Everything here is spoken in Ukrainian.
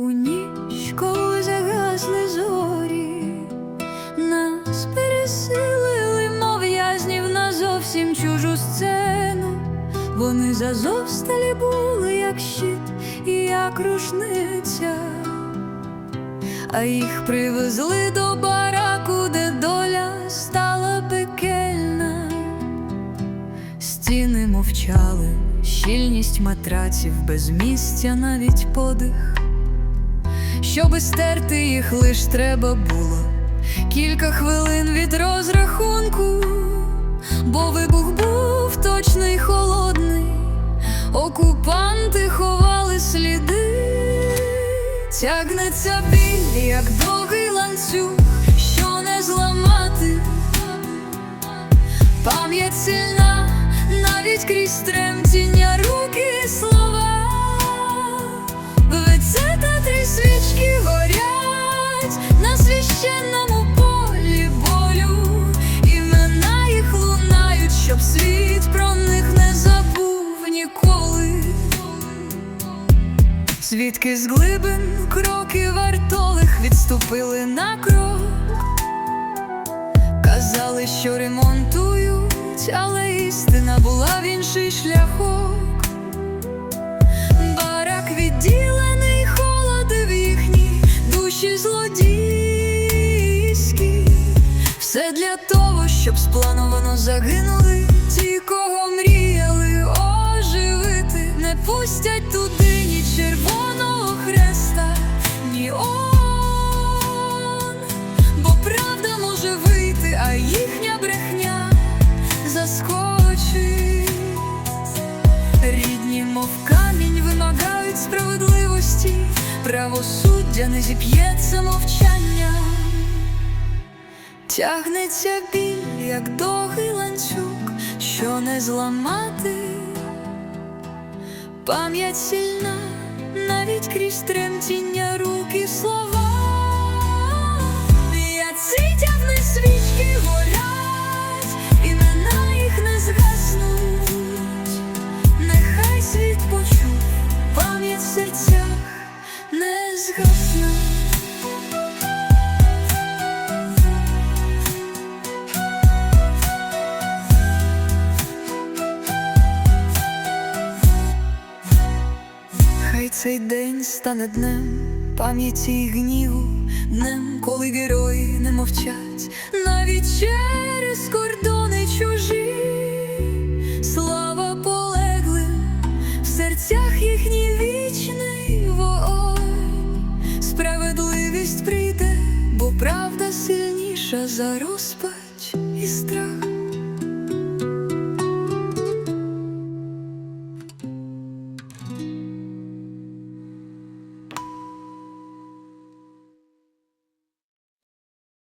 У ніч, коли загасли зорі, нас переселили, мов в'язнів на зовсім чужу сцену. Вони зазовсталі були, як щит і як рушниця, а їх привезли до бараку, де доля стала пекельна. Стіни мовчали, щільність матраців без місця, навіть подих. Щоби стерти їх лиш треба було кілька хвилин від розрахунку, бо вибух був точний холодний, окупанти ховали сліди, тягнеться біль, як довгий ланцюг, що не зламати. Пам'ять сильна, навіть крізь тремтіння священному полі болю. Імена їх лунають, щоб світ про них не забув ніколи. Свідки з глибин кроки вартових відступили на крок. Казали, що ремонтують, але істина була в інший шляхок. Щоб сплановано загинули ті, кого мріяли оживити. Не пустять туди ні червоного хреста, ні он, бо правда може вийти, а їхня брехня заскочить. Рідні, мов камінь, вимагають справедливості, правосуддя не зіп'ється мовчання. Тягнеться біль, як довгий ланцюг, що не зламати. Пам'ять сильна, навіть крізь тремтіння рук і слова. Я тягне свічки горять, імена їх не згаснуть. Нехай світ почув, пам'ять в серцях не згасне. Хай цей день стане днем пам'яті й гніву, днем, коли герої не мовчать, навіть через кордони чужі, слава полеглим, в серцях їхній вічний вогонь, справедливість прийде, бо правда сильніша за розпач і страх.